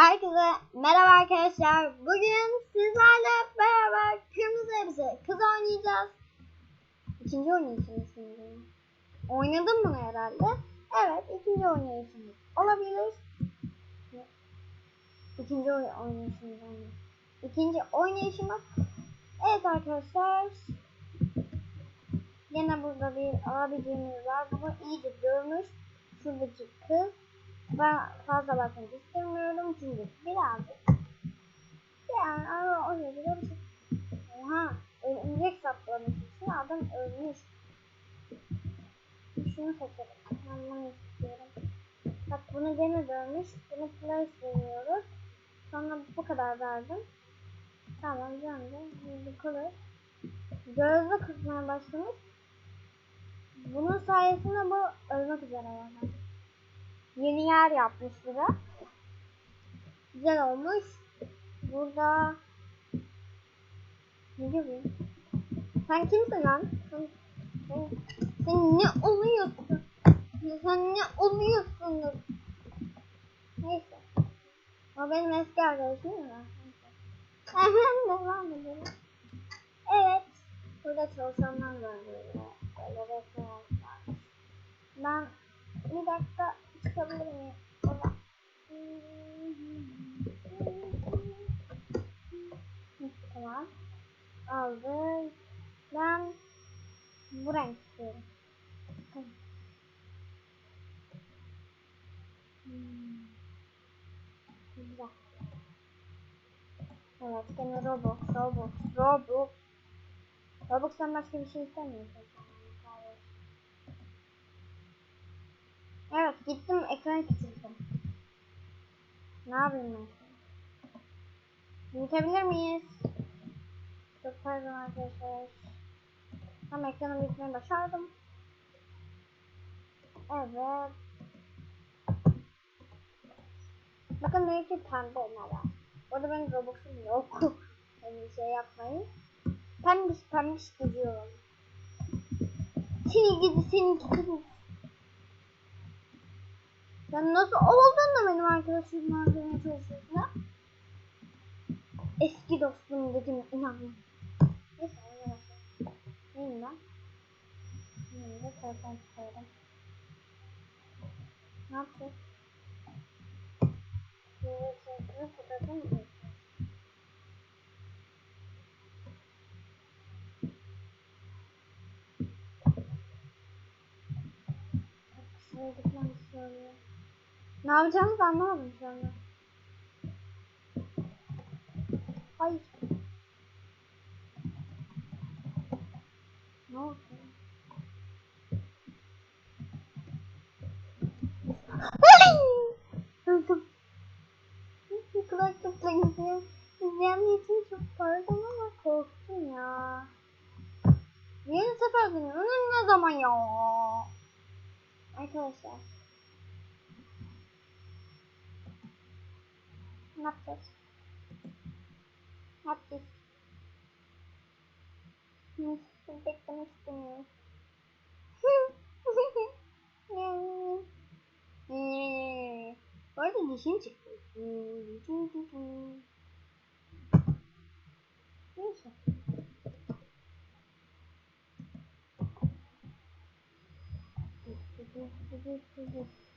Herkese merhaba arkadaşlar. Bugün sizlerle beraber kırmızı elbise kız oynayacağız. İkinci oynayışımız şimdi. Oynadım bunu herhalde. Evet ikinci oynayışımız olabilir. İkinci oy oynayışımız olabilir. İkinci oynayışımız. Evet arkadaşlar. Yine burada bir abicimiz var. Bunu iyice görmüş. Şuradaki kız. Ben fazla bakmak istemiyorum çünkü birazcık yani ama o şekilde bir şey. Oha örümcek saplamış için adam ölmüş. Şunu seçelim. Bunu istiyorum. Bak bunu gene dönmüş. Bunu place veriyoruz. Sonra bu kadar verdim. Tamam döndü. Bu kalır. Gözlü kısmına başlamış. Bunun sayesinde bu ölmek üzere yani. Yeni yer yapmış burada. Güzel olmuş. Burada ne diyor Sen kimsin lan? Sen, sen, sen ne oluyorsun? Sen ne oluyorsun? Neyse. O benim eski arkadaşım ya. Hemen devam edelim. Evet. Burada çalışanlar var böyle. Böyle restoran var. Ben bir dakika çıkabilir miyim? Aldım. Ben bu renk istiyorum. Hmm. Güzel. Evet, gene Robux, Robux, Robux. Robux'tan başka bir şey istemiyorsun. Evet gittim ekranı küçülttüm. Ne yapayım ben? Büyütebilir miyiz? Çok pardon arkadaşlar. Tam ekranı büyütmeyi başardım. Evet. Bakın benimki pembe neden? Orada benim Robux'um yok. yani şey yapmayın. Pembiş pembiş geziyorum. Seni gidi seni gidi. Sen nasıl oldun da benim arkadaşımı öldürmeye çalışıyorsun ha? Eski dostum dedim inanmam. Neyim de telefon çıkardım. Ne yapacağız? Mı çekeceğiz? Şuraya gitmem istiyorum. Ne yapacağımızı anlamadım şu anda. Hayır. Pardon ama korktum ya. Yeni sefer dönüyorum. Ne zaman ya? Arkadaşlar. Ne yapacağız? Ne yapacağız? Hı, beklemek istemiyorum. Bu arada dişim çıktı. здесь, здесь, здесь.